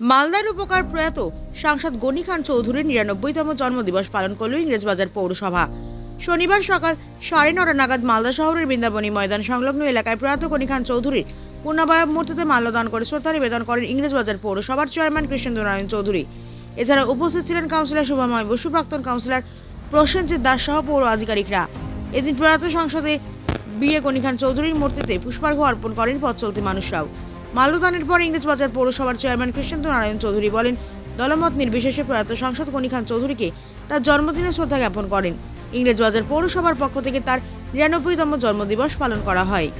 মালদার উপকার প্রয়াত সাংসদ গনি খান চৌধুরীর নিরানব্বইতম জন্মদিবস পালন করল ইংরেজবাজার পৌরসভা। শনিবার সকাল সাড়ে নটা নাগাদ মালদা শহরের বৃন্দাবনী ময়দান সংলগ্ন এলাকায় প্রয়াত গনি খান চৌধুরীর পূর্ণাবয়ব মূর্তিতে মাল্যদান করে শ্রদ্ধা নিবেদন করেন ইংরেজবাজার পৌরসভার চেয়ারম্যান কৃষ্ণেন্দ্র নারায়ণ চৌধুরী। এছাড়া উপস্থিত ছিলেন কাউন্সিলর শুভময় বসু, প্রাক্তন কাউন্সিলর প্রসেনজিৎ দাস সহ পৌর আধিকারিকরা। এদিন প্রয়াত সংসদে বিয়ে গনি খান চৌধুরীর মূর্তিতে পুষ্পার্ঘ্য অর্পণ করেন পথ চলতি মানুষরাও। মাল্যদানের পর ইংরেজবাজার পৌরসভার চেয়ারম্যান কৃষ্ণেন্দ্র নারায়ণ চৌধুরী বলেন, দলমত নির্বিশেষে প্রয়াত সাংসদ গনি খান চৌধুরীকে তার জন্মদিনে শ্রদ্ধা জ্ঞাপন করেন। ইংরেজবাজার পৌরসভার পক্ষ থেকে তার নিরানব্বইতম জন্মদিবস পালন করা হয়।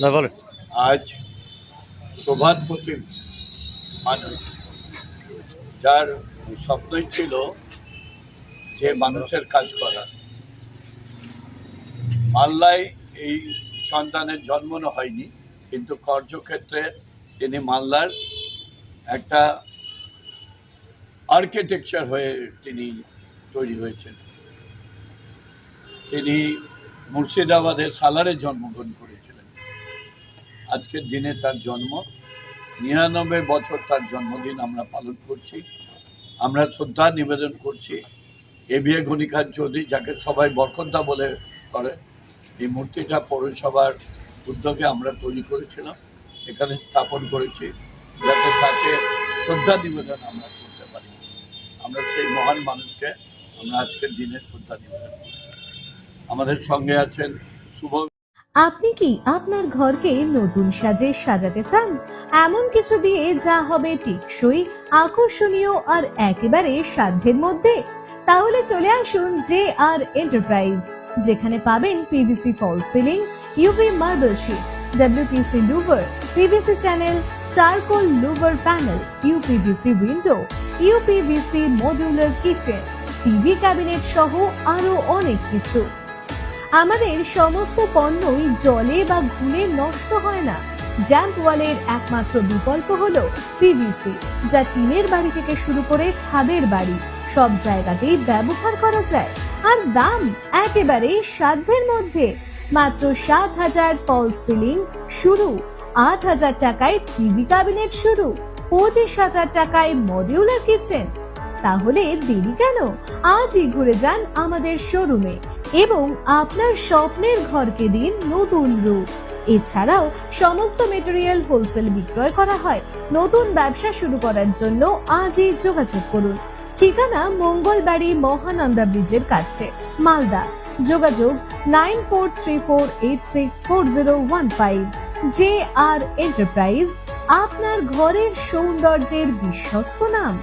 না আজ প্রভাতপতি মানুষ যার স্বপ্নই ছিল যে মানুষের কাজ করা। মাল্লায় এই সন্তানের জন্ম হয়নি, কিন্তু কার্যক্ষেত্রে তিনি মাল্লার একটা আর্কিটেকচার হয়ে তিনি তৈরি হয়েছেন। তিনি মুর্শিদাবাদের সালারে জন্মগ্রহণ করেছিলেন আজকের দিনে তার জন্ম। নিরানব্বই বছর তার জন্মদিন আমরা পালন করছি। আমরা শ্রদ্ধা নিবেদন করছি এ বিয়ে ঘনিকার চৌধুরী, যাকে সবাই বরকন্দা বলে করে। এই মূর্তিটা পৌরসভার উদ্যোগে আমরা তৈরি করেছিলাম। এখানে স্থাপন করেছি। যাতে তাকে শ্রদ্ধা নিবেদন আমরা করতে পারি। আমরা সেই মহান মানুষকে আমরা আজকের দিনে শ্রদ্ধা নিবেদন করছি। আমাদের সঙ্গে আছেন শুভ আপনি কি আপনার ঘরকে নতুন সাজে সাজাতে চান? এমন কিছু দিয়ে যা হবে টেকসই, আকর্ষণীয় আর একেবারে সাধ্যের মধ্যে? তাহলে চলে আসুন জে আর এন্টারপ্রাইজ যেখানে পাবেন PVC false ceiling UV marble sheet WPC louvre PVC channel charcoal louvre panel UPVC window UPVC modular kitchen TV cabinet সহ আরও অনেক কিছু। আমাদের সমস্ত পণ্যই জলে বা ঘুলে নষ্ট হয় না। ড্যাম্প ওয়ালের একমাত্র বিকল্প হলো পিভিসি যা টিনের বাড়ি থেকে শুরু করে ছাদের বাড়ি, সব জায়গাতেই ব্যবহার করা যায়। আর দাম একেবারে সাধ্যের মধ্যে। মাত্র সাত হাজার ফল সিলিং শুরু, আট হাজার টাকায় টিভি ক্যাবিনেট শুরু, পঁচিশ হাজার টাকায় মডিউলার কিচেন। তাহলে দেরি কেন? আজই ঘুরে যান আমাদের শোরুমে। এবং আপনার স্বপ্নের ঘরকে দিন নতুন রূপ। এছাড়াও সমস্ত মেটেরিয়াল হোলসেল বিক্রয় করা হয়। নতুন ব্যবসা শুরু করার জন্য আজই যোগাযোগ করুন। ঠিকানা মঙ্গলবাড়ি মহানন্দা ব্রিজের কাছে। মালদা। যোগাযোগ nine four three four eight six four zero one five. J R enterprise, আপনার ঘরের সৌন্দর্যের বিশ্বস্ত নাম।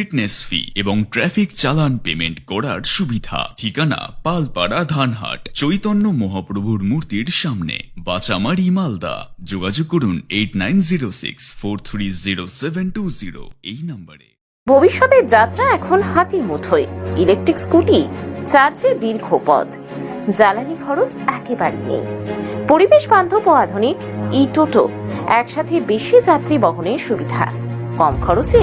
ফিটনেস ফি এবং ট্রাফিক চালান পেমেন্ট করার সুবিধা। ঠিকানা, পালপাড়া, ধানহাট। চৈতন্য মহাপ্রভুর মূর্তির সামনে। বাচামারি, মালদা। যোগাযোগ করুন eight nine zero six four three zero seven two zero. এই নম্বরে। ভবিষ্যতের যাত্রা এখন হাতির মুঠোয়। ইলেকট্রিক স্কুটি চার্জে দীর্ঘ পথ। জ্বালানি খরচ একেবারেই নেই। পরিবেশ বান্ধব ও আধুনিক ই টোটো একসাথে বেশি যাত্রী বহনের সুবিধা। কম খরচে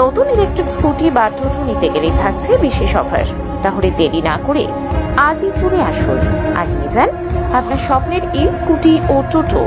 নতুন ইলেকট্রিক স্কুটি বা টোটো নিতে গেলে থাকছে বিশেষ অফার তাহলে দেরি না করে আজই চলে আসুন। আর নিয়ে যান আপনার স্বপ্নের এই স্কুটি ও টোটো।